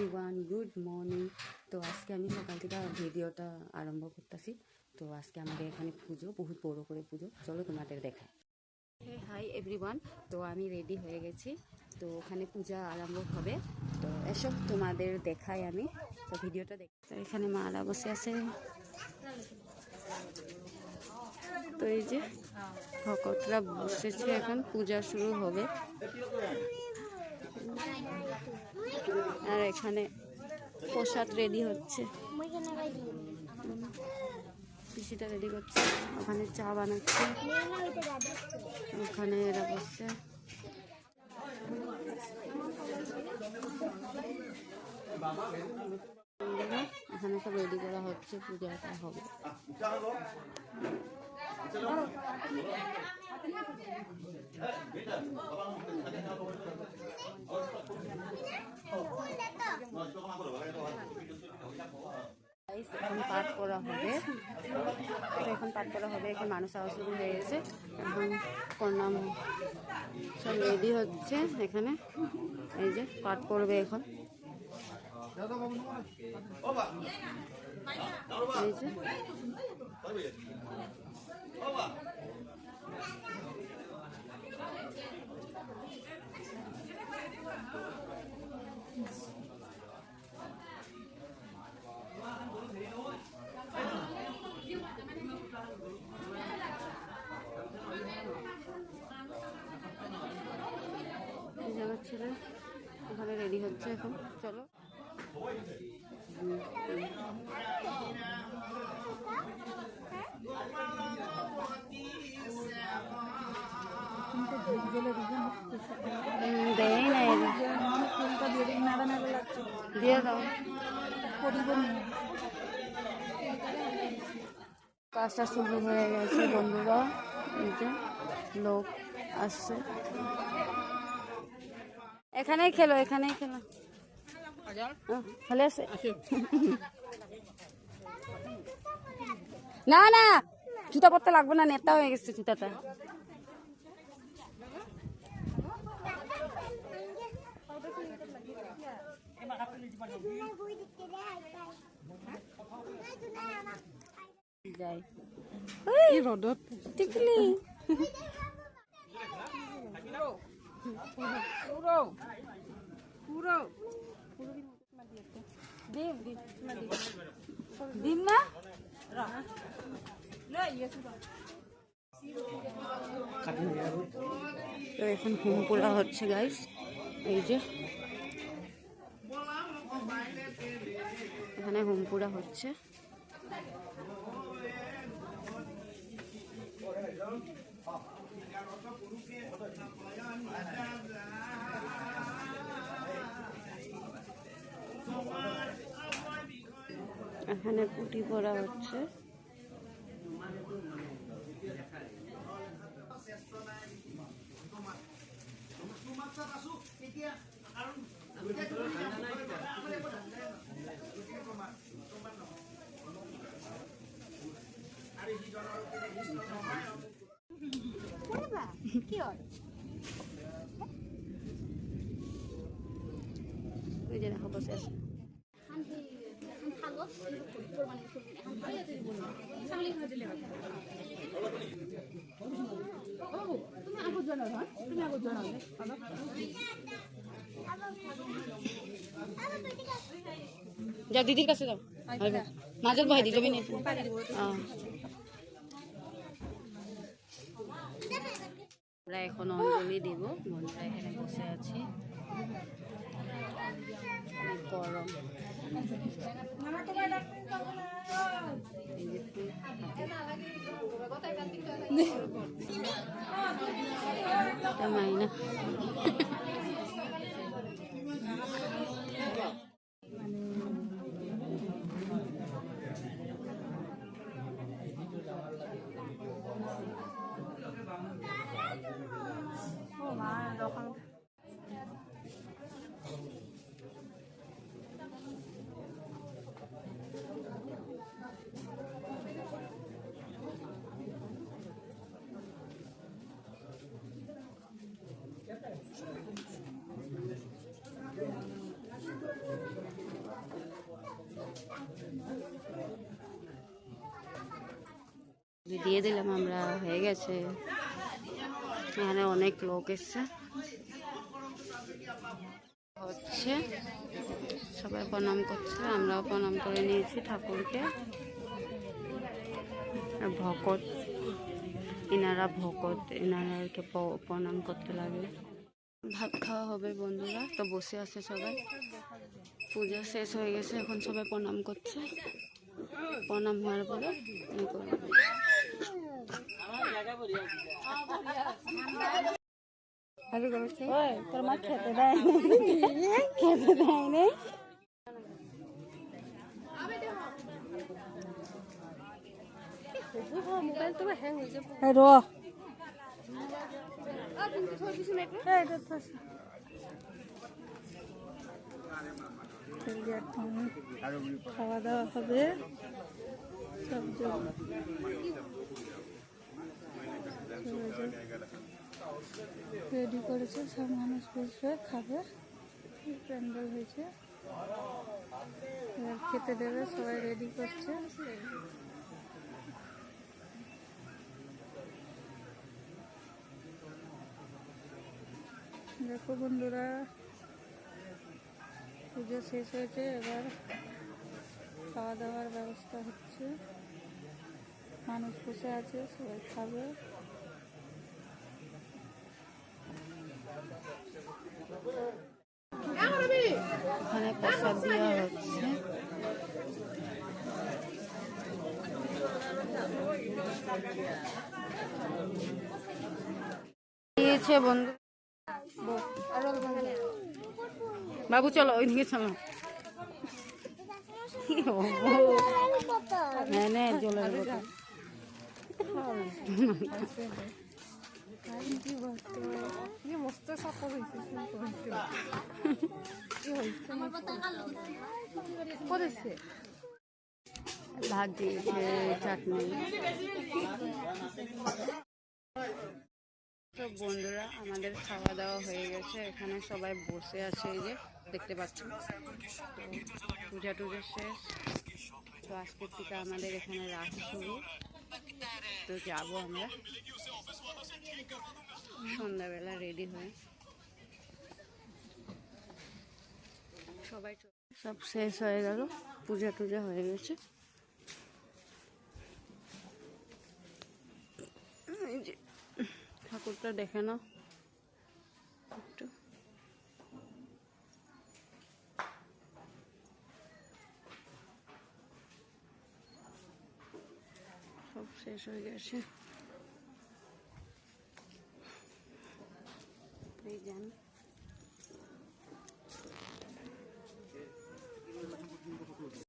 Everyone good morning তো আজকে আমি সকাল থেকে ভিডিওটা আরম্ভ করতেছি। তো আজকে আমাদের এখানে পুজো, বহুত বড় করে পুজো। চলো তোমাদের দেখাই। হে হাই এভরিওয়ান তো আমি রেডি হয়ে গেছি। তো ওখানে পূজা আরম্ভ হবে। তো এসব তোমাদের দেখাই আমি। তো ভিডিওটা দেখ এখানে মারা বসে আছে। তো এই যে ভকতরা বসেছে এখন। পূজা শুরু হবে। আর এখানে প্রসাদ রেডি হচ্ছে। পিসিটা রেডি করছে। ওখানে চা বানাচ্ছে। ওখানে এরা বসছে। এখানে সব রেডি করা হচ্ছে, পূজাটা হবে। এখন পাঠ করা হবে। এখন পাঠ করা হবে এখন মানুষ আওয়া শুরু হয়ে গেছে। এখন প্রণাম সব রেডি হচ্ছে এখানে। এই যে পাঠ করবে এখন। এই যে। এই যে আমার ছেলে ওখানে রেডি হচ্ছে এখন। চলো। দিয়ে কাজটা শুরু হয়ে গেছে বন্ধুরা। এই যে লোক আসছে। এখানেই খেলো এখানেই খেলো। ভালো আছে না না, জুতা পরতে লাগবে না, নেতা হয়ে গেছে জুতাটা। রোদত টিকলি। না তো এখন হোম পোড়া হচ্ছে গাইস এই যে এখানে হোম পোড়া হচ্ছে। এখানে পুটি পড়া হচ্ছে। ওই যে দেখো বসে আছে। যাও দিদির কাছে যাও। মাঝের ভাই দিদি যাবি না আহ। আমরা এখন অঞ্জলি দিব। বন্ধুরা এখানে বসে আছি। গরম। মাইনা। দিয়ে দিলাম, আমরা হয়ে গেছে। এখানে অনেক লোক এসছে। হচ্ছে, সবাই প্রণাম করছে, আমরাও প্রণাম করে নিয়েছি ঠাকুরকে। ভকত এনারা ভকত এনারাকে প্রণাম করতে লাগবে ভাত খাওয়া হবে বন্ধুরা, তো বসে আছে সবাই। পূজা শেষ হয়ে গেছে, এখন সবাই প্রণাম করছে। প্রণাম হওয়ার পরে ইয়ে করবে। তোর মা খেতে দেয় খেতে দেয় নে মোবাইল তো হ্যাং হয়ে যাবে খাওয়া দাওয়া হবে সব রেডি করেছে, সব মানুষ বসবে, খাবে। প্যান্ডেল হয়েছে। এবার খেতে দেবে, সবাই রেডি করছে। দেখো বন্ধুরা, পুজো শেষ হয়েছে, এবার খাওয়া দাওয়ার ব্যবস্থা হচ্ছে। মানুষ বসে আছে, সবাই খাবে। ওখানে প্রসাদ দেওয়া হচ্ছে। দিয়েছে বন্ধু। বাবু চলো ওইদিকে চলো। হ্যাঁ নে জলের বোতল। মস্ত করেছে ভাত দিয়েছে চাটনি বন্ধুরা, আমাদের খাওয়া দাওয়া হয়ে গেছে। এখানে সবাই বসে আছে যে, দেখতে পাচ্ছেন তো পূজা টুজা শেষ। তো আজকের থেকে আমাদের এখানে রাত শুরু তো যাব আমরা। সন্ধ্যাবেলা রেডি হয়ে। সবাই সব শেষ হয়ে গেল, পূজা টুজা হয়ে গেছে। ঠাকুরটা দেখে নাও। একটু। সব শেষ হয়ে গেছে।